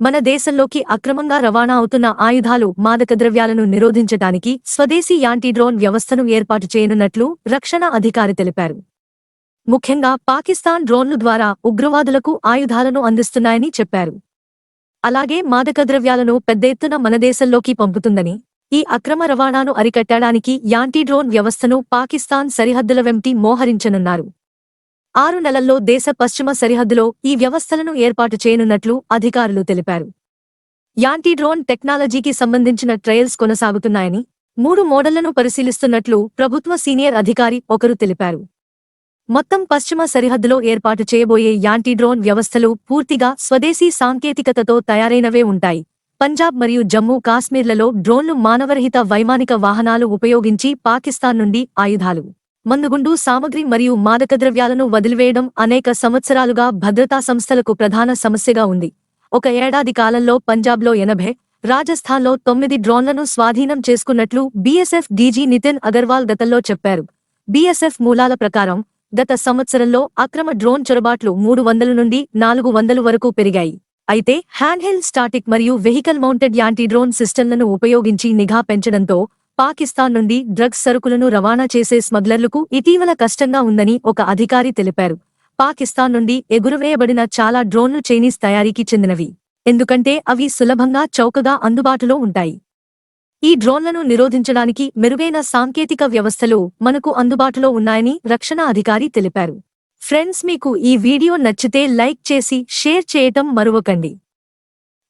మన దేశంలోకి అక్రమంగా రవాణా అవుతున్న ఆయుధాలు మాదక ద్రవ్యాలను నిరోధించడానికి స్వదేశీ యాంటీ డ్రోన్ వ్యవస్థను ఏర్పాటు చేయనున్నట్లు రక్షణ అధికారి తెలిపారు. ముఖ్యంగా పాకిస్తాన్ డ్రోన్లు ద్వారా ఉగ్రవాదులకు ఆయుధాలను అందిస్తున్నాయని చెప్పారు. అలాగే మాదక ద్రవ్యాలను పెద్ద ఎత్తున మన దేశంలోకి పంపుతుందని ఈ అక్రమ రవాణాను అరికట్టడానికి యాంటీ డ్రోన్ వ్యవస్థను పాకిస్తాన్ సరిహద్దుల వెంటి మోహరించనున్నారు. ఆరు నెలల్లో దేశ పశ్చిమ సరిహద్దులో ఈ వ్యవస్థలను ఏర్పాటు చేయనున్నట్లు అధికారులు తెలిపారు. యాంటీ డ్రోన్ టెక్నాలజీకి సంబంధించిన ట్రయల్స్ కొనసాగుతున్నాయని మూడు మోడళ్ళను పరిశీలిస్తున్నట్లు ప్రభుత్వ సీనియర్ అధికారి ఒకరు తెలిపారు. మొత్తం పశ్చిమ సరిహద్దులో ఏర్పాటు చేయబోయే యాంటీ డ్రోన్ వ్యవస్థలు పూర్తిగా స్వదేశీ సాంకేతికతతో తయారైనవే ఉంటాయి. పంజాబ్ మరియు జమ్మూ కాశ్మీర్లలో డ్రోన్లు మానవరహిత వైమానిక వాహనాలు ఉపయోగించి పాకిస్తాన్ నుండి ఆయుధాలు మందుగుండు సామగ్రి మరియు మాదక ద్రవ్యాలను వదిలివేయడం అనేక సంవత్సరాలుగా భద్రతా సంస్థలకు ప్రధాన సమస్యగా ఉంది. ఒక ఏడాది కాలంలో పంజాబ్లో ఎనభై రాజస్థాన్లో తొమ్మిది డ్రోన్లను స్వాధీనం చేసుకున్నట్లు బీఎస్ఎఫ్ డీజీ నితిన్ అగర్వాల్ గతంలో చెప్పారు. బీఎస్ఎఫ్ మూలాల ప్రకారం గత సంవత్సరంలో అక్రమ డ్రోన్ చొరబాట్లు మూడు వందల నుండి నాలుగు వందలు వరకు పెరిగాయి. అయితే హ్యాండ్హెల్డ్ స్టాటిక్ మరియు వెహికల్ మౌంటెడ్ యాంటీ డ్రోన్ సిస్టంలను ఉపయోగించి నిఘా పెంచడంతో పాకిస్తాన్ నుండి డ్రగ్స్ సరుకులను రవాణా చేసే స్మగ్లర్లకు ఇటీవల కష్టంగా ఉందని ఒక అధికారి తెలిపారు. పాకిస్తాన్ నుండి ఎగురవేయబడిన చాలా డ్రోన్లు చైనీస్ తయారీకి చెందినవి. ఎందుకంటే అవి సులభంగా చౌకగా అందుబాటులో ఉంటాయి. ఈ డ్రోన్లను నిరోధించడానికి మెరుగైన సాంకేతిక వ్యవస్థలు మనకు అందుబాటులో ఉన్నాయని రక్షణ అధికారి తెలిపారు. ఫ్రెండ్స్ మీకు ఈ వీడియో నచ్చితే లైక్ చేసి షేర్ చేయటం మరువకండి.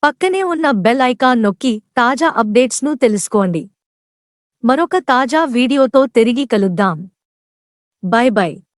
పక్కనే ఉన్న బెల్ ఐకాన్ నొక్కి తాజా అప్డేట్స్ను తెలుసుకోండి. మరొక తాజా వీడియోతో తిరిగి కలుద్దాం బై బై